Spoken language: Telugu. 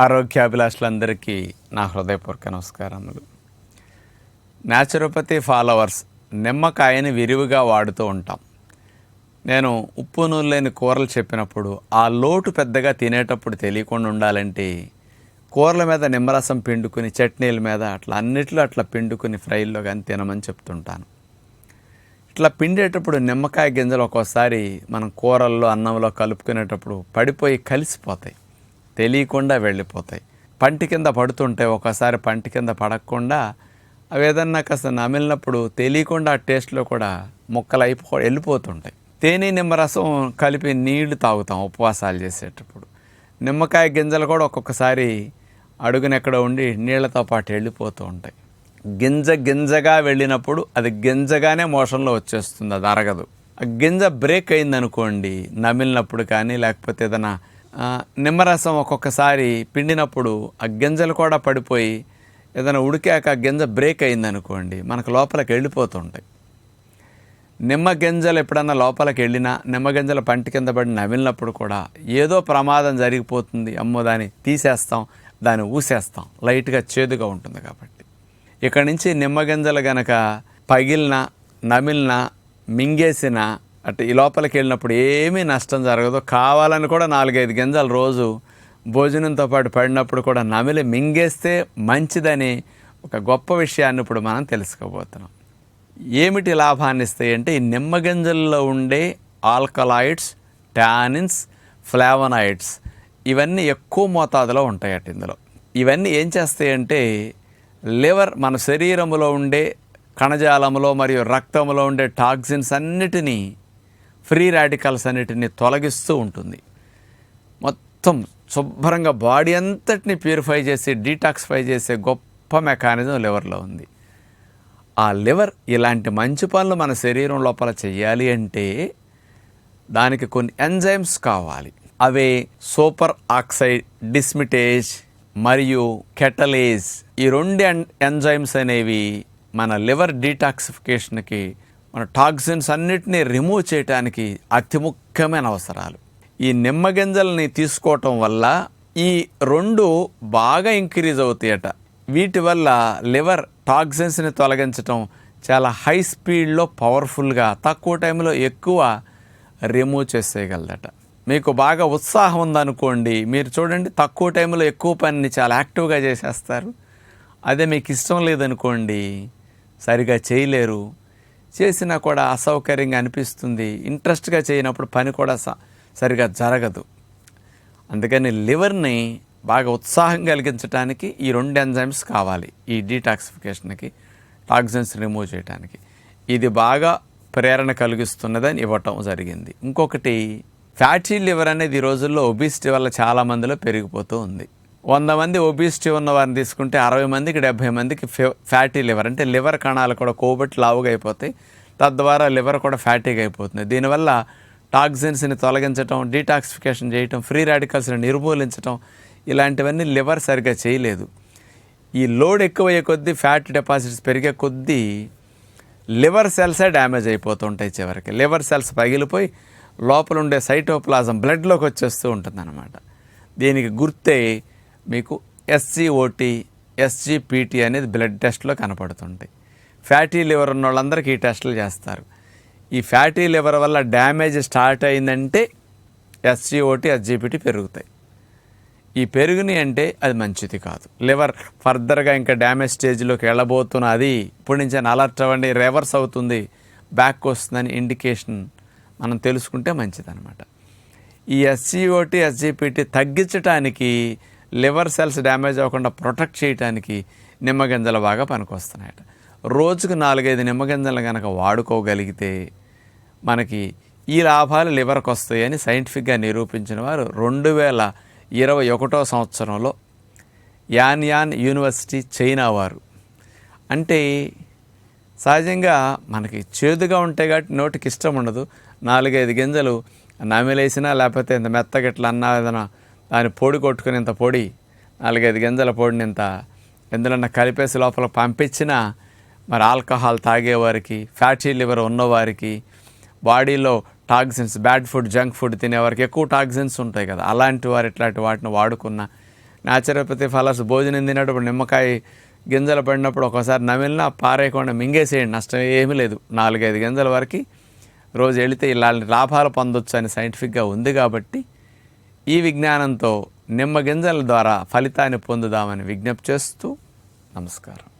ఆరోగ్యాభిలాషులందరికీ నా హృదయపూర్వక నమస్కారములు. న్యాచురోపతి ఫాలోవర్స్ నిమ్మకాయని విరివిగా వాడుతూ ఉంటాం. నేను ఉప్పు నూనె లేని కూరలు చెప్పినప్పుడు ఆ లోటు పెద్దగా తినేటప్పుడు తెలియకుండా ఉండాలంటే కూరల మీద నిమ్మరసం పిండుకుని చట్నీల మీద అట్లా అన్నిట్లో అట్లా పిండుకుని ఫ్రైల్లో కానీ తినమని చెప్తుంటాను. ఇట్లా పిండేటప్పుడు నిమ్మకాయ గింజలు ఒక్కోసారి మనం కూరల్లో అన్నంలో కలుపుకునేటప్పుడు పడిపోయి కలిసిపోతాయి. తెలియకుండా వెళ్ళిపోతాయి. పంటి కింద పడుతుంటే ఒకసారి పంటి కింద పడకుండా అవి ఏదన్నా కాస్త నమిలినప్పుడు తెలియకుండా ఆ టేస్ట్లో కూడా ముక్కలు అయిపో వెళ్ళిపోతుంటాయి. తేనె నిమ్మరసం కలిపి నీళ్ళు తాగుతాం ఉపవాసాలు చేసేటప్పుడు. నిమ్మకాయ గింజలు కూడా ఒక్కొక్కసారి అడుగునెక్కడ ఉండి నీళ్ళతో పాటు వెళ్ళిపోతూ ఉంటాయి. గింజ గింజగా వెళ్ళినప్పుడు అది గింజగానే మోషన్లో వచ్చేస్తుంది అది అరగదు. ఆ గింజ బ్రేక్ అయిందనుకోండి నమిలినప్పుడు కానీ లేకపోతే ఏదైనా నిమ్మరసం ఒక్కొక్కసారి పిండినప్పుడు ఆ గింజలు కూడా పడిపోయి ఏదైనా ఉడికాక ఆ గింజ బ్రేక్ అయిందనుకోండి మనకు లోపలికి వెళ్ళిపోతుంటాయి. నిమ్మ గింజలు ఎప్పుడన్నా లోపలికి వెళ్ళినా నిమ్మ గింజలు పంటి కింద పడి నమిలినప్పుడు కూడా ఏదో ప్రమాదం జరిగిపోతుంది. అమ్మో దాన్ని తీసేస్తాం దాన్ని ఊసేస్తాం. లైట్గా చేదుగా ఉంటుంది కాబట్టి. ఇక్కడి నుంచి నిమ్మ గింజలు గనక పగిలిన నమిలిన మింగేసిన అటు ఈ లోపలికి వెళ్ళినప్పుడు ఏమీ నష్టం జరగదు. కావాలని కూడా నాలుగైదు గింజలు రోజు భోజనంతో పాటు పడినప్పుడు కూడా నమిలి మింగేస్తే మంచిదని ఒక గొప్ప విషయాన్ని ఇప్పుడు మనం తెలుసుకోబోతున్నాం. ఏమిటి లాభాన్ని ఇస్తాయి అంటే ఈ నిమ్మగింజల్లో ఉండే ఆల్కలాయిడ్స్ టానిన్స్ ఫ్లావనాయిడ్స్ ఇవన్నీ ఎక్కువ మోతాదులో ఉంటాయట ఇందులో. ఇవన్నీ ఏం చేస్తాయంటే లివర్ మన శరీరంలో ఉండే కణజాలంలో మరియు రక్తంలో ఉండే టాక్సిన్స్ అన్నిటినీ ఫ్రీ రాడికల్స్ అన్నిటిని తొలగిస్తూ ఉంటుంది. మొత్తం శుభ్రంగా బాడీ అంతటిని ప్యూరిఫై చేసి డీటాక్సిఫై చేసే గొప్ప మెకానిజం లివర్లో ఉంది. ఆ లివర్ ఇలాంటి మంచి పనులు మన శరీరం లోపల చేయాలి అంటే దానికి కొన్ని ఎంజైమ్స్ కావాలి. అవే సూపర్ ఆక్సైడ్ డిస్మిటేజ్ మరియు కెటలేజ్ ఈ రెండు ఎన్ ఎంజైమ్స్ అనేవి మన లివర్ డీటాక్సిఫికేషన్కి మన టాక్సిన్స్ అన్నిటినీ రిమూవ్ చేయడానికి అతి ముఖ్యమైన అవసరాలు. ఈ నిమ్మగింజల్ని తీసుకోవటం వల్ల ఈ రెండు బాగా ఇంక్రీజ్ అవుతాయట. వీటి వల్ల లివర్ టాక్సిన్స్ని తొలగించటం చాలా హై స్పీడ్లో పవర్ఫుల్గా తక్కువ టైంలో ఎక్కువ రిమూవ్ చేసేయగలదట. మీకు బాగా ఉత్సాహం ఉందనుకోండి మీరు చూడండి తక్కువ టైంలో ఎక్కువ పనిని చాలా యాక్టివ్గా చేసేస్తారు. అదే మీకు ఇష్టం లేదనుకోండి సరిగా చేయలేరు. చేసినా కూడా అసౌకర్యంగా అనిపిస్తుంది. ఇంట్రెస్ట్గా చేయనప్పుడు పని కూడా స- సరిగా జరగదు. అందుకని లివర్ని బాగా ఉత్సాహం కలిగించడానికి ఈ రెండు ఎంజైమ్స్ కావాలి. ఈ డీటాక్సిఫికేషన్కి టాక్సిన్స్ రిమూవ్ చేయడానికి ఇది బాగా ప్రేరణ కలిగిస్తున్నదని ఇవ్వటం జరిగింది. ఇంకొకటి ఫ్యాటీ లివర్ అనేది ఈ రోజుల్లో ఒబిసిటీ వల్ల చాలా మందిలో పెరిగిపోతూ ఉంది. వంద మంది ఒబిసిటీ ఉన్న వారిని తీసుకుంటే అరవై మందికి డెబ్భై మందికి ఫ్యాటీ లివర్ అంటే లివర్ కణాలు కూడా కోబట్టి లావుగా అయిపోతాయి. తద్వారా లివర్ కూడా ఫ్యాటీగా అయిపోతుంది. దీనివల్ల టాక్సిన్స్ని తొలగించడం డీటాక్సిఫికేషన్ చేయటం ఫ్రీ రాడికల్స్ని నిర్మూలించడం ఇలాంటివన్నీ లివర్ సరిగ్గా చేయలేదు. ఈ లోడ్ ఎక్కువయ్యే కొద్దీ ఫ్యాట్ డిపాజిట్స్ పెరిగే కొద్దీ లివర్ సెల్సే డ్యామేజ్ అయిపోతుంటాయి చివరికి. లివర్ సెల్స్ పగిలిపోయి లోపల ఉండే సైటోప్లాజం బ్లడ్లోకి వచ్చేస్తూ ఉంటుందన్నమాట. దీనికి గుర్తే మీకు ఎస్జిఓటి ఎస్జిపిటి అనేది బ్లడ్ టెస్ట్లో కనపడుతుంటాయి. ఫ్యాటీ లివర్ ఉన్న వాళ్ళందరికీ ఈ టెస్టులు చేస్తారు. ఈ ఫ్యాటీ లివర్ వల్ల డ్యామేజ్ స్టార్ట్ అయిందంటే ఎస్జిఓటి ఎస్జిపిటి పెరుగుతాయి. ఈ పెరుగుని అంటే అది మంచిది కాదు. లివర్ ఫర్దర్గా ఇంకా డ్యామేజ్ స్టేజ్లోకి వెళ్ళబోతున్నది. ఇప్పుడు నుంచి అలర్ట్ అవ్వండి రివర్స్ అవుతుంది. బ్యాక్ వస్తుందని ఇండికేషన్ మనం తెలుసుకుంటే మంచిదన్నమాట. ఈ ఎస్సీఓటీ ఎస్జీపీటీ తగ్గించడానికి లివర్ సెల్స్ డ్యామేజ్ అవ్వకుండా ప్రొటెక్ట్ చేయడానికి నిమ్మగింజలు బాగా పనికొస్తున్నాయట. రోజుకు నాలుగైదు నిమ్మగింజలు కనుక వాడుకోగలిగితే మనకి ఈ లాభాలు లివర్కి వస్తాయని సైంటిఫిక్గా నిరూపించిన వారు రెండు వేల ఇరవై ఒకటో సంవత్సరంలో యాన్ యాన్ యూనివర్సిటీ చైనా వారు. అంటే సహజంగా మనకి చేదుగా ఉంటాయి కాబట్టి నోటికి ఇష్టం ఉండదు. నాలుగైదు గింజలు నమిలేసినా లేకపోతే ఇంత మెత్తగా అన్నా ఏదైనా దాని పొడి కొట్టుకునేంత పొడి నాలుగైదు గింజల పొడిని ఇంత కలిపేసి లోపల పంపించినా మరి ఆల్కహాల్ తాగేవారికి ఫ్యాటీ లివర్ ఉన్నవారికి బాడీలో toxins bad food junk food తినేవారికి ఎక్కువ టాక్సిన్స్ ఉంటాయి కదా. అలాంటి వారు ఇట్లాంటి వాటిని వాడుకున్న న్యాచురోపతి ఫలస్ భోజనం తినేటప్పుడు నిమ్మకాయ గింజలు పడినప్పుడు ఒకసారి నమిలినా పారేయకుండా మింగేసేయండి నష్టం ఏమీ లేదు. నాలుగైదు గింజల వరకు రోజు వెళితే ఇలాంటి లాభాలు పొందొచ్చు అని సైంటిఫిక్గా ఉంది కాబట్టి ఈ విజ్ఞానంతో నిమ్మ గింజల ద్వారా ఫలితాన్ని పొందుదామని విజ్ఞప్తి చేస్తూ నమస్కారం.